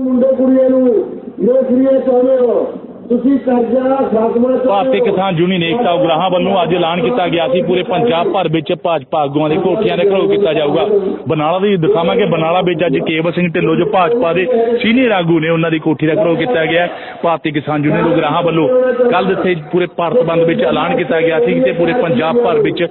ಮುಂದೆ ಗುರಿಯನ್ನು ಯೋಚನೆಯೇ ಸ್ವಾಮಿಯವರು ਤੁਸੀਂ ਕਰਜ਼ਾ ਖਾਤਮਾ ਭਾਰਤੀ ਕਿਸਾਨ ਯੂਨੀਅਨ ਏਕਤਾ ਉਗਰਾਹਾਂ ਵੱਲੋਂ ਅੱਜ ਐਲਾਨ ਕੀਤਾ ਗਿਆ ਸੀ, ਪੂਰੇ ਪੰਜਾਬ ਭਰ ਵਿੱਚ ਭਾਜਪਾ ਆਗੂਆਂ ਦੇ ਕੋਠੀਆਂ ਦੇ ਘਰੋ ਕੀਤਾ ਜਾਊਗਾ। ਬਨਾਲਾ ਦੀ ਦਿਖਾਵਾਂਗੇ, ਬਨਾਲਾ ਵਿੱਚ ਅੱਜ ਕੇਵਲ ਸਿੰਘ ਢਿੱਲੋਂ, ਜੋ ਭਾਜਪਾ ਦੇ ਸੀਨੀਅਰ ਆਗੂ ਨੇ ਉਹਨਾਂ ਦੀ ਕੋਠੀ ਦਾ ਘਰੋ ਕੀਤਾ ਗਿਆ ਭਾਰਤੀ ਕਿਸਾਨ ਯੂਨੀਅਨ ਉਗਰਾਹਾਂ ਵੱਲੋਂ ਕੱਲ ਦਿੱਤੇ ਪੂਰੇ ਭਾਰਤ ਬੰਦ ਵਿੱਚ ਐਲਾਨ ਕੀਤਾ ਗਿਆ ਸੀ ਤੇ ਪੂਰੇ ਪੰਜਾਬ ਭਰ ਵਿੱਚ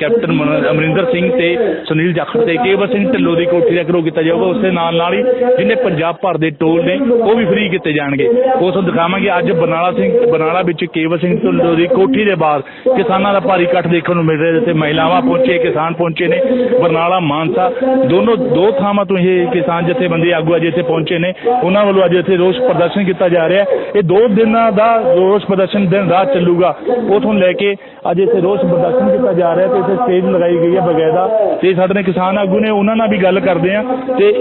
ਕੈਪਟਨ ਅਮਰਿੰਦਰ ਸਿੰਘ ਤੇ ਸੁਨੀਲ ਜਾਖੜ ਤੇ ਕੇਵਲ ਸਿੰਘ ਢਿੱਲੋਂ ਦੀ ਕੋਠੀ ਦਾ ਘਰੋ ਕੀਤਾ ਜਾਊਗਾ। ਉਸ ਦੇ ਨਾਲ ਨਾਲ ਹੀ ਜਿੰਨੇ ਪੰਜਾਬ ਭਰ ਦੇ ਟੋਲ ਨੇ, ਉਹ ਵੀ ਫ੍ਰੀ ਕੀਤੇ ਜਾਣਗੇ। ਉਸ ਨੂੰ ਦਿਖਾਵਾਂਗੇ ਅੱਜ ਬਰਨਾਲਾ ਸਿੰਘ, ਬਰਨਾਲਾ ਵਿੱਚ ਕੇਵਲ ਸਿੰਘ ਢਿੱਲੋਂ ਦੀ ਕੋਠੀ ਦੇ ਬਾਹਰ ਕਿਸਾਨਾਂ ਦਾ ਭਾਰੀ ਇਕੱਠ ਦੇਖਣ ਨੂੰ ਮਿਲ ਰਿਹਾ ਜਿੱਥੇ ਮਹਿਲਾਵਾਂ ਪਹੁੰਚੇ, ਕਿਸਾਨ ਪਹੁੰਚੇ ਨੇ, ਬਰਨਾਲਾ, ਮਾਨਸਾ, ਦੋਨੋਂ, ਦੋ ਥਾਵਾਂ ਤੋਂ ਇਹ ਕਿਸਾਨ ਜਥੇਬੰਦੀ ਆਗੂ ਅੱਜ ਇੱਥੇ ਪਹੁੰਚੇ ਨੇ। ਉਹਨਾਂ ਵੱਲੋਂ ਅੱਜ ਇੱਥੇ ਰੋਸ ਪ੍ਰਦਰਸ਼ਨ ਕੀਤਾ ਜਾ ਰਿਹਾ ਇਹ ਦੋ ਦਿਨਾਂ ਦਾ ਰੋਸ ਪ੍ਰਦਰਸ਼ਨ ਦਿਨ ਰਾਤ ਚੱਲੂਗਾ। ਉਥੋਂ ਲੈ ਕੇ ਅੱਜ ਇੱਥੇ ਰੋਸ ਪ੍ਰਦਰਸ਼ਨ ਕੀਤਾ ਜਾ ਰਿਹਾ ਤੇ ਇੱਥੇ ਸਟੇਜ ਲਗਾਈ ਗਈ ਹੈ ਬਕਾਇਦਾ ਤੇ ਸਾਡੇ ਨਾਲ ਕਿਸਾਨ ਆਗੂ ਨੇ ਉਹਨਾਂ ਨਾਲ ਵੀ ਗੱਲ ਕਰਦੇ ਆ ਤੇ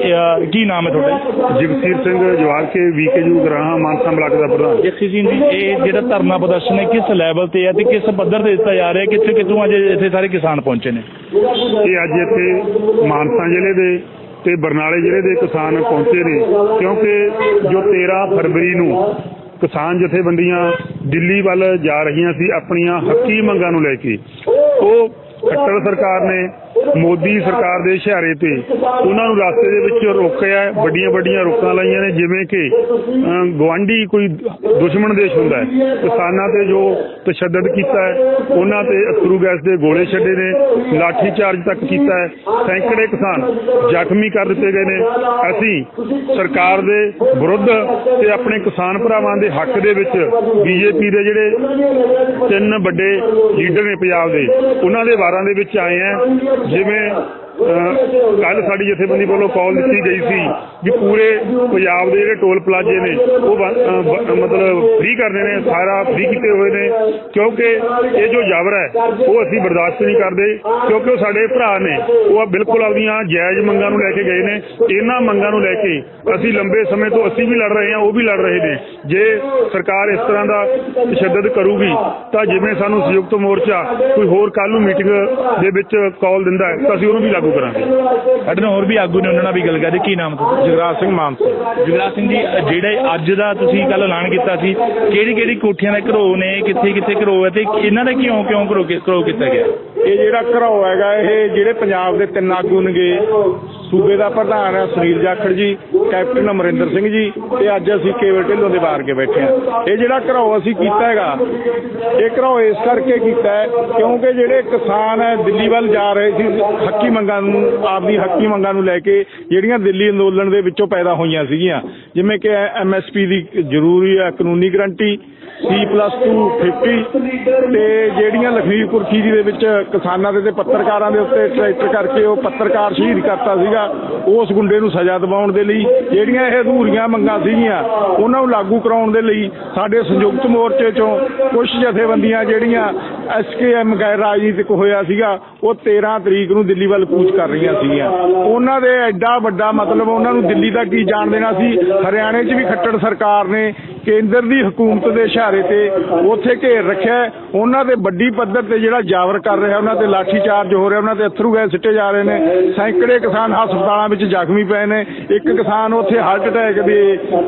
ਕੀ ਨਾਮ ਹੈ ਤੁਹਾਡਾ ਜਗਸੀਰ ਸਿੰਘ ਜਵਾਲ ਕੇ ਵੀਕੇ ਜੂ ਗਰਾਹਾਂ, ਮਾਨਸਾ ਬਲਾਕ ਦਾ ਪ੍ਰਧਾਨ। ਜੱਸੀ ਜੀ ਇਹ ਜਿਹੜਾ ਧਰਨਾ ਪ੍ਰਦਰਸ਼ਨ ਹੈ, ਕਿਸ ਲੈਵਲ ਤੇ ਹੈ ਤੇ ਕਿਸ ਪੱਧਰ ਤੇ ਦਿੱਤਾ ਜਾ ਰਿਹਾ ਕਿੱਥੇ ਕਿੱਥੋਂ ਅੱਜ ਇੱਥੇ ਸਾਰੇ ਕਿਸਾਨ ਪਹੁੰਚੇ ਨੇ? ਇਹ ਅੱਜ ਇੱਥੇ ਮਾਨਸਾ ਜ਼ਿਲ੍ਹੇ ਦੇ ਤੇ ਬਰਨਾਲੇ ਜ਼ਿਲ੍ਹੇ ਦੇ ਕਿਸਾਨ ਪਹੁੰਚੇ ਨੇ, ਕਿਉਂਕਿ ਜੋ 13 ਫਰਵਰੀ ਨੂੰ ਕਿਸਾਨ ਜਥੇਬੰਦੀਆਂ ਦਿੱਲੀ ਵੱਲ ਜਾ ਰਹੀਆਂ ਸੀ, ਆਪਣੀਆਂ ਹੱਕੀ ਮੰਗਾਂ ਨੂੰ ਲੈ ਕੇ, ਉਹ ਖੱਟਰ ਸਰਕਾਰ ਨੇ ਮੋਦੀ ਸਰਕਾਰ ਦੇ ਇਸ਼ਾਰੇ ਤੇ ਉਹਨਾਂ ਨੂੰ ਰਸਤੇ ਦੇ ਵਿੱਚ ਰੋਕਿਆ ਵੱਡੀਆਂ ਵੱਡੀਆਂ ਰੋਕਾਂ ਲਾਈਆਂ ਨੇ ਜਿਵੇਂ ਕਿ ਅਮ, ਗਵਾਂਢੀ ਕੋਈ ਦੁਸ਼ਮਣ ਦੇਸ਼ ਹੁੰਦਾ ਹੈ ਕਿਸਾਨਾਂ ਤੇ ਜੋ ਤਸ਼ੱਦਦ ਕੀਤਾ ਹੈ ਉਹਨਾਂ ਤੇ ਅਥਰੂ ਗੈਸ ਦੇ ਗੋਲੇ ਛੱਡੇ ਨੇ ਲਾਠੀ ਚਾਰਜ ਤੱਕ ਕੀਤਾ ਹੈ ਸੈਂਕੜੇ ਕਿਸਾਨ ਜ਼ਖਮੀ ਕਰ ਦਿੱਤੇ ਗਏ ਨੇ। ਅਸੀਂ ਸਰਕਾਰ ਦੇ ਵਿਰੁੱਧ ਤੇ ਆਪਣੇ ਕਿਸਾਨ ਭਰਾਵਾਂ ਦੇ ਹੱਕ ਦੇ ਵਿੱਚ ਬੀਜੇਪੀ ਦੇ ਜਿਹੜੇ ਤਿੰਨ ਵੱਡੇ ਲੀਡਰ ਨੇ ਪੰਜਾਬ ਦੇ ਉਹਨਾਂ ਦੇ ਵਾਰਾਂ ਦੇ ਵਿੱਚ ਆਏ ਆ ਜਿਵੇਂ ਕੱਲ ਸਾਡੀ ਜਥੇਬੰਦੀ ਵੱਲੋਂ ਕਾਲ ਦਿੱਤੀ ਗਈ ਸੀ ਵੀ ਪੂਰੇ ਪੰਜਾਬ ਦੇ ਜਿਹੜੇ ਟੋਲ ਪਲਾਜ਼ੇ ਨੇ, ਉਹ ਮਤਲਬ ਫ੍ਰੀ ਕਰਨੇ ਨੇ, ਸਾਰਾ ਫ੍ਰੀ ਕੀਤੇ ਹੋਏ ਨੇ, ਕਿਉਂਕਿ ਇਹ ਜੋ ਜਬਰ ਹੈ, ਉਹ ਅਸੀਂ ਬਰਦਾਸ਼ਤ ਨਹੀਂ ਕਰਦੇ, ਕਿਉਂਕਿ ਉਹ ਸਾਡੇ ਭਰਾ ਨੇ, ਉਹ ਬਿਲਕੁਲ ਆਪਣੀਆਂ ਜਾਇਜ਼ ਮੰਗਾਂ ਨੂੰ ਲੈ ਕੇ ਗਏ ਨੇ, ਇਹਨਾਂ ਮੰਗਾਂ ਨੂੰ ਲੈ ਕੇ ਅਸੀਂ ਲੰਬੇ ਸਮੇਂ ਤੋਂ ਅਸੀਂ ਵੀ ਲੜ ਰਹੇ ਹਾਂ, ਉਹ ਵੀ ਲੜ ਰਹੇ ਨੇ। ਜੇ ਸਰਕਾਰ ਇਸ ਤਰ੍ਹਾਂ ਦਾ ਤਸ਼ੱਦਦ ਕਰੂਗੀ, ਤਾਂ ਜਿਵੇਂ ਸਾਨੂੰ ਸੰਯੁਕਤ ਮੋਰਚਾ ਕੋਈ ਹੋਰ ਕੱਲ ਨੂੰ ਮੀਟਿੰਗ ਦੇ ਵਿੱਚ ਕਾਲ ਦਿੰਦਾ ਹੈ, ਤਾਂ ਅਸੀਂ ਉਹਨੂੰ ਵੀ ਲਾਗੂ ਕਰਾਂਗੇ। ਸਾਡੇ ਨਾਲ ਹੋਰ ਵੀ ਆਗੂ ਨੇ, ਉਹਨਾਂ ਨਾਲ ਵੀ ਗੱਲ ਕਰਦੇ, ਕੀ ਨਾਮ ਤੁਹਾਡਾ? ਜਗਰਾਜ ਸਿੰਘ ਮਾਨਸਾ। ਜਗਰਾਜ ਸਿੰਘ ਜੀ ਜਿਹੜੇ ਅੱਜ ਦਾ ਤੁਸੀਂ ਕੱਲ ਐਲਾਨ ਕੀਤਾ ਸੀ ਕਿਹੜੀ ਕਿਹੜੀ ਕੋਠੀਆਂ ਦਾ ਘਰੋ ਨੇ ਕਿੱਥੇ ਕਿੱਥੇ ਘਰੋ ਹੈ ਤੇ ਇਹਨਾਂ ਦਾ ਕਿਉਂ ਕਿਉਂ ਘਰੋ ਘਰੋ ਕੀਤਾ ਗਿਆ? ਇਹ ਜਿਹੜਾ ਘਰੋ ਹੈਗਾ ਇਹ ਜਿਹੜੇ ਪੰਜਾਬ ਦੇ ਤਿੰਨ ਆਗੂ ਨੇਗੇ ਸੂਬੇ ਦਾ ਪ੍ਰਧਾਨ ਹੈ ਸੁਨੀਲ ਜਾਖੜ ਜੀ, ਕੈਪਟਨ ਅਮਰਿੰਦਰ ਸਿੰਘ ਜੀ, ਤੇ ਅੱਜ ਅਸੀਂ ਕੇਵਲ ਢਿੱਲੋਂ ਦੇ ਬਾਹਰ ਕੇ ਬੈਠੇ ਆ ਇਹ ਜਿਹੜਾ ਘਰਾਓ ਅਸੀਂ ਕੀਤਾ ਹੈਗਾ, ਇਹ ਘਰਾਓ ਇਸ ਕਰਕੇ ਕੀਤਾ ਹੈ ਕਿਉਂਕਿ ਜਿਹੜੇ ਕਿਸਾਨ ਹੈ, ਦਿੱਲੀ ਵੱਲ ਜਾ ਰਹੇ ਸੀ, ਹੱਕੀ ਮੰਗਾਂ ਨੂੰ, ਆਪਦੀ ਹੱਕੀ ਮੰਗਾਂ ਨੂੰ ਲੈ ਕੇ ਜਿਹੜੀਆਂ ਦਿੱਲੀ ਅੰਦੋਲਨ ਦੇ ਵਿੱਚੋਂ ਪੈਦਾ ਹੋਈਆਂ ਸੀਗੀਆਂ, ਜਿਵੇਂ ਕਿ ਐਮਐਸਪੀ ਦੀ ਜ਼ਰੂਰੀ ਹੈ ਕਾਨੂੰਨੀ ਗਰੰਟੀ C+2 50 ਤੇ ਜਿਹੜੀਆਂ ਲਖਮੀਪੁਰ ਖੀਰੀ ਦੇ ਵਿੱਚ ਕਿਸਾਨਾਂ ਦੇ ਤੇ ਪੱਤਰਕਾਰਾਂ ਦੇ ਉੱਤੇ ਟਰੈਕਟਰ ਕਰਕੇ ਉਹ ਪੱਤਰਕਾਰ ਸ਼ਹੀਦ ਕਰਤਾ ਸੀਗਾ, ਉਸ ਗੁੰਡੇ ਨੂੰ ਸਜ਼ਾ ਦਿਵਾਉਣ ਦੇ ਲਈ ਜਿਹੜੀਆਂ ਇਹ ਅਧੂਰੀਆਂ ਮੰਗਾਂ ਸੀਗੀਆਂ, ਉਹਨਾਂ ਨੂੰ ਲਾਗੂ ਕਰਾਉਣ ਦੇ ਲਈ ਸਾਡੇ ਸੰਯੁਕਤ ਮੋਰਚੇ ਚੋਂ ਕੁਝ ਜਥੇਬੰਦੀਆਂ ਜਿਹੜੀਆਂ ਐਸਕੇਐਮ ਗੈਰ ਰਾਜਨੀਤਿਕ ਹੋਇਆ ਸੀਗਾ, ਉਹ 13 ਤਰੀਕ ਨੂੰ ਦਿੱਲੀ ਵੱਲ ਕੂਚ ਕਰ ਰਹੀਆਂ ਸੀਗੀਆਂ। ਉਹਨਾਂ ਦੇ ਐਡਾ ਵੱਡਾ ਮਤਲਬ ਉਹਨਾਂ ਨੂੰ ਦਿੱਲੀ ਦਾ ਕੀ ਜਾਣ ਦੇਣਾ ਸੀ? ਹਰਿਆਣੇ 'ਚ ਵੀ ਖੱਟੜ ਸਰਕਾਰ ਨੇ ਕੇਂਦਰ ਦੀ ਹਕੂਮਤ ਦੇ ਇਸ਼ਾਰੇ ਤੇ ਉੱਥੇ ਘੇਰ ਰੱਖਿਆ ਉਹਨਾਂ ਦੇ ਵੱਡੀ ਪੱਧਰ ਤੇ ਜਿਹੜਾ ਜਾਵਰ ਕਰ ਰਿਹਾ, ਉਹਨਾਂ ਤੇ ਲਾਠੀ ਚਾਰਜ ਹੋ ਰਿਹਾ, ਉਹਨਾਂ ਤੇ ਅਥਰੂ ਗੈਸ ਸਿੱਟੇ ਜਾ ਰਹੇ ਨੇ। ਸੈਂਕੜੇ ਕਿਸਾਨ ਹਸਪਤਾਲਾਂ ਵਿੱਚ ਜ਼ਖਮੀ ਪਏ ਨੇ। ਇੱਕ ਕਿਸਾਨ ਉੱਥੇ ਹਾਰਟ ਅਟੈਕ ਦੇ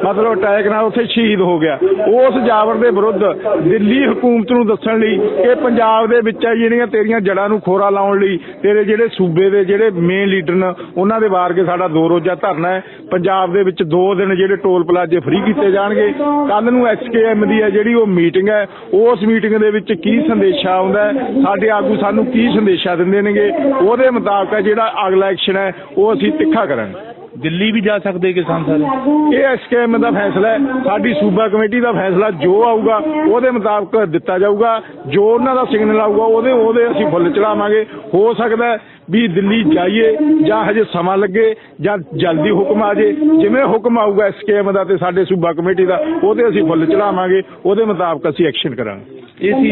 ਮਤਲਬ ਅਟੈਕ ਨਾਲ ਉੱਥੇ ਸ਼ਹੀਦ ਹੋ ਗਿਆ। ਉਸ ਜਾਵਰ ਦੇ ਵਿਰੁੱਧ ਦਿੱਲੀ ਹਕੂਮਤ ਨੂੰ ਦੱਸਣ ਲਈ ਕਿ ਪੰਜਾਬ ਦੇ ਵਿੱਚ ਆ ਜਿਹੜੀਆਂ ਤੇਰੀਆਂ ਜੜਾਂ ਨੂੰ ਖੋਰਾ ਲਾਉਣ ਲਈ ਤੇਰੇ ਜਿਹੜੇ ਸੂਬੇ ਦੇ ਜਿਹੜੇ ਮੇਨ ਲੀਡਰ ਨੇ, ਉਹਨਾਂ ਦੇ ਵਾਰ ਕੇ ਸਾਡਾ ਦੋ ਰੋਜ਼ਾ ਧਰਨਾ ਹੈ। ਪੰਜਾਬ ਦੇ ਵਿੱਚ ਦੋ ਦਿਨ ਜਿਹੜੇ ਟੋਲ ਪਲਾਜ਼ੇ ਫ੍ਰੀ ਕੀਤੇ ਜਾਣਗੇ। ਕੱਲ ਨੂੰ ਐਸਕੇਐਮ ਦੀ ਹੈ ਜਿਹੜੀ ਉਹ ਮੀਟਿੰਗ ਹੈ, ਉਸ ਮੀਟਿੰਗ ਦੇ ਵਿੱਚ ਕੀ ਸੰਦੇਸ਼ਾ ਆਉਂਦਾ ਸਾਡੇ ਆਗੂ ਸਾਨੂੰ ਕੀ ਸੰਦੇਸ਼ਾ ਦਿੰਦੇ ਨੇਗੇ? ਉਹਦੇ ਮੁਤਾਬਕ ਜਿਹੜਾ ਅਗਲਾ ਐਕਸ਼ਨ ਹੈ, ਉਹ ਅਸੀਂ ਤਿੱਖਾ ਕਰਾਂਗੇ। ਦਿੱਲੀ ਵੀ ਜਾ ਸਕਦੇ ਕਿਸਾਨ ਸਾਰੇ? ਇਹ ਐਸਕੇਐਮ ਦਾ ਫੈਸਲਾ ਹੈ। ਸਾਡੀ ਸੂਬਾ ਕਮੇਟੀ ਦਾ ਫੈਸਲਾ ਜੋ ਆਊਗਾ, ਉਹਦੇ ਮੁਤਾਬਕ ਦਿੱਤਾ ਜਾਊਗਾ। ਜੋ ਉਹਨਾਂ ਦਾ ਸਿਗਨਲ ਆਊਗਾ, ਉਹਦੇ ਉਹਦੇ ਅਸੀਂ ਫੁੱਲ ਚੜਾਵਾਂਗੇ। ਹੋ ਸਕਦਾ ਵੀ ਦਿੱਲੀ ਜਾਈਏ ਜਾਂ ਹਜੇ ਸਮਾਂ ਲੱਗੇ ਜਾਂ ਜਲਦੀ ਹੁਕਮ ਆ ਜੇ। ਜਿਵੇਂ ਹੁਕਮ ਆਊਗਾ ਐਸਕੇਐਮ ਦਾ ਤੇ ਸਾਡੇ ਸੂਬਾ ਕਮੇਟੀ ਦਾ, ਉਹਦੇ ਅਸੀਂ ਫੁੱਲ ਚੜਾਵਾਂਗੇ। ਉਹਦੇ ਮੁਤਾਬਕ ਅਸੀਂ ਐਕਸ਼ਨ ਕਰਾਂਗੇ। ਇਹ ਸੀ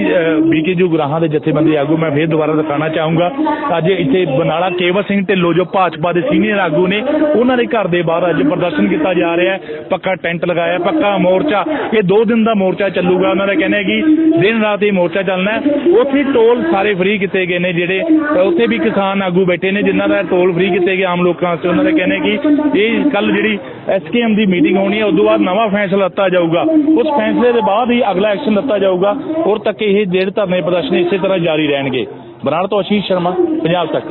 ਬੀਕੇ ਜੂ ਗ੍ਰਾਹਾਂ ਦੇ ਜਥੇਬੰਦੀ ਆਗੂ। ਮੈਂ ਫੇਰ ਦੁਬਾਰਾ ਦਿਖਾਉਣਾ ਚਾਹੂੰਗਾ। ਅੱਜ ਇੱਥੇ ਬਨਾਲਾ ਕੇਵਲ ਸਿੰਘ ਢਿੱਲੋਂ, ਜੋ ਭਾਜਪਾ ਦੇ ਸੀਨੀਅਰ ਆਗੂ ਨੇ, ਉਹਨਾਂ ਦੇ ਘਰ ਦੇ ਬਾਹਰ ਅੱਜ ਪ੍ਰਦਰਸ਼ਨ ਕੀਤਾ ਜਾ ਰਿਹਾ ਹੈ। ਪੱਕਾ ਟੈਂਟ ਲਗਾਇਆ ਪੱਕਾ ਮੋਰਚਾ। ਇਹ 2 ਦਿਨ ਦਾ ਮੋਰਚਾ ਚੱਲੂਗਾ। ਉਹਨਾਂ ਦਾ ਕਹਿਣਾ ਹੈ ਕਿ ਦਿਨ ਰਾਤ ਇਹ ਮੋਰਚਾ ਚੱਲਣਾ ਹੈ। ਉੱਥੇ ਟੋਲ ਸਾਰੇ ਫ੍ਰੀ ਕੀਤੇ ਗਏ ਨੇ ਜਿਹੜੇ ਉੱਥੇ ਵੀ ਕਿਸਾਨ ਆਗੂ ਬੈਠੇ ਨੇ, ਜਿਨ੍ਹਾਂ ਦਾ ਟੋਲ ਫ੍ਰੀ ਕੀਤੇ ਗਏ ਆਮ ਲੋਕਾਂ ਵਾਸਤੇ। ਉਹਨਾਂ ਦਾ ਕਹਿਣਾ ਹੈ ਕਿ ਇਹ ਕੱਲ ਜਿਹੜੀ ਐਸਕੇਐਮ ਦੀ ਮੀਟਿੰਗ ਹੋਣੀ ਹੈ ਉਸ ਤੋਂ ਬਾਅਦ ਨਵਾਂ ਫੈਸਲਾ ਲਿੱਤਾ ਜਾਊਗਾ। ਉਸ ਫੈਸਲੇ ਦੇ ਬਾਅਦ ਹੀ ਅਗਲਾ ਐਕਸ਼ਨ ਲਿੱਤਾ ਜਾਊਗਾ। ਔਰ ਤੱਕ ਇਹ ਜਿਹੜੇ ਧਰਨੇ ਪ੍ਰਦਰਸ਼ਨ ਇਸੇ ਤਰ੍ਹਾਂ ਜਾਰੀ ਰਹਿਣਗੇ। ਬਰਨਾਲਾ ਤੋਂ ਅਸ਼ੀਸ਼ ਸ਼ਰਮਾ, ਪੰਜਾਬ ਤੱਕ।